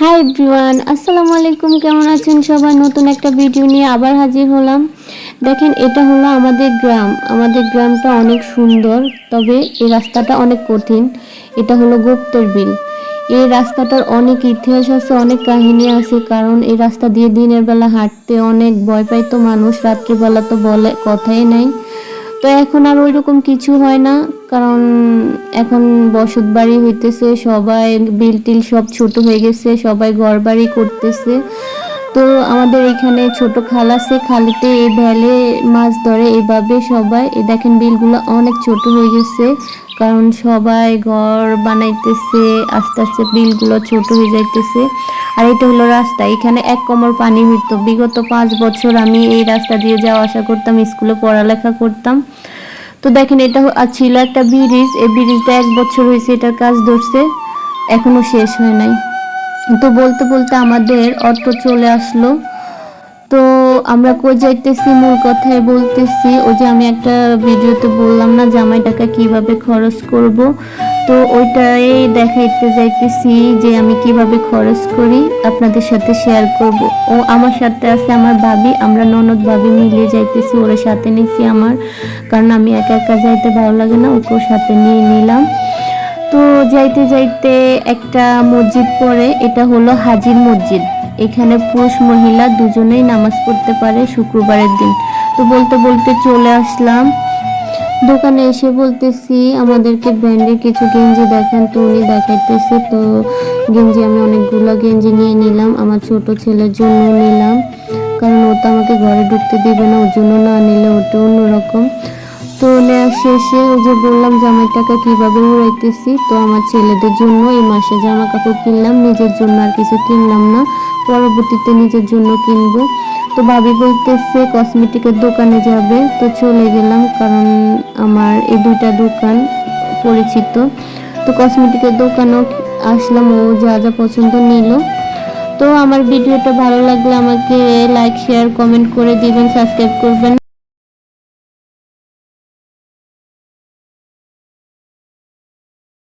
Hi everyone আসসালামু আলাইকুম কেমন আছেন সবাই? নতুন একটা ভিডিও নিয়ে আবার হাজির হলাম। দেখেন, এটা হলো আমাদের গ্রাম। আমাদের গ্রামটা অনেক সুন্দর, তবে এই রাস্তাটা অনেক কঠিন। এটা হলো গুপ্তের বিল। এই রাস্তাটার অনেক ইতিহাস আছে, অনেক কাহিনী আছে, কারণ এই রাস্তা দিয়ে দিনের বেলা হাঁটতে অনেক ভয় পাইতো মানুষ, রাত্রিবেলা তো বলে কথাই নাই। তো এখন আর ওইরকম কিছু হয় না, কারণ এখন বসত বাড়ি হইতেছে, সবাই বিল টিল সব ছোট হয়ে গেছে, সবাই ঘর বাড়ি করতেছে। তো আমাদের এখানে ছোট খাল আছে, খালিতে এই ভ্যালে মাছ ধরে এভাবে সবাই। এ দেখেন বিলগুলো অনেক ছোট হয়ে গেছে। কারণ সবাই ঘর বানাইতেছে, আস্তে আস্তে বিলগুলো ছোট হয়ে যাইতেছে। আর এটা হলো রাস্তা, এখানে এক কোমর পানি হইতো বিগত পাঁচ বছর আমি এই রাস্তা দিয়ে যাওয়া আসা করতাম, স্কুলে পড়ালেখা করতাম। তো দেখেন, এটা ছিল একটা ব্রিজ, এই ব্রিজটা এক বছর হয়েছে এটার কাজ ধরছে, এখনও শেষ হয় নাই। তো বলতে বলতে আমাদের অটো চলে আসলো। তো আমরা কই যাইতেছি? মূল কথায় বলতেছি, ওই যে আমি একটা ভিডিওতে বললাম না জামাই টাকা কীভাবে খরচ করব? তো ওইটাই দেখাইতে যাইতেছি যে আমি কীভাবে খরচ করি, আপনাদের সাথে শেয়ার করব। ও আমার সাথে আছে আমার ভাবি, আমরা ননদ ভাবি মিলিয়ে যাইতেছি, ওর সাথে নিছি আমার, কারণ আমি একা একা যাইতে ভালো লাগে না, ওকেও সাথে নিয়ে নিলাম। তো যাইতে যাইতে একটা মসজিদ পড়ে, এটা হলো হাজির মসজিদ। এখানে পুরুষ মহিলা দুজনেই নামাজ পড়তে পারে শুক্রবারের দিন। তো বলতে বলতে চলে আসলাম। দোকানে এসে বলতেছি, আমাদেরকে ব্র্যান্ডের কিছু গেঞ্জি দেখান তো উনি দেখাইতেছে। তো গেঞ্জি আমি অনেকগুলো গেঞ্জি নিয়ে নিলাম। আমার ছোট ছেলের জন্য নিলাম। কারণ ও তো আমাকে ঘরে ঢুকতে দিবে না, ওর জন্য না নিলে ওটা অন্যরকম। তো নেওয়া শেষে ওই যে বললাম জামার টাকা কীভাবে উড়াইতেছি? তো আমার ছেলেদের জন্য এই মাসে জামা কাপড় কিনলাম। নিজের জন্য আর কিছু কিনলাম না। পরবর্তীতে নিজের জন্য কিনবো। তো ভাবি বলতেছে কসমেটিকের দোকানে যাবে। তো চলে গেলাম, কারণ আমার এই দুইটা দোকান পরিচিত। তো কসমেটিকের দোকানেও আসলাম, ও যা যা পছন্দ নিল। তো আমার ভিডিওটা ভালো লাগলে আমাকে লাইক শেয়ার কমেন্ট করে দিবেন সাবস্ক্রাইব করবেন।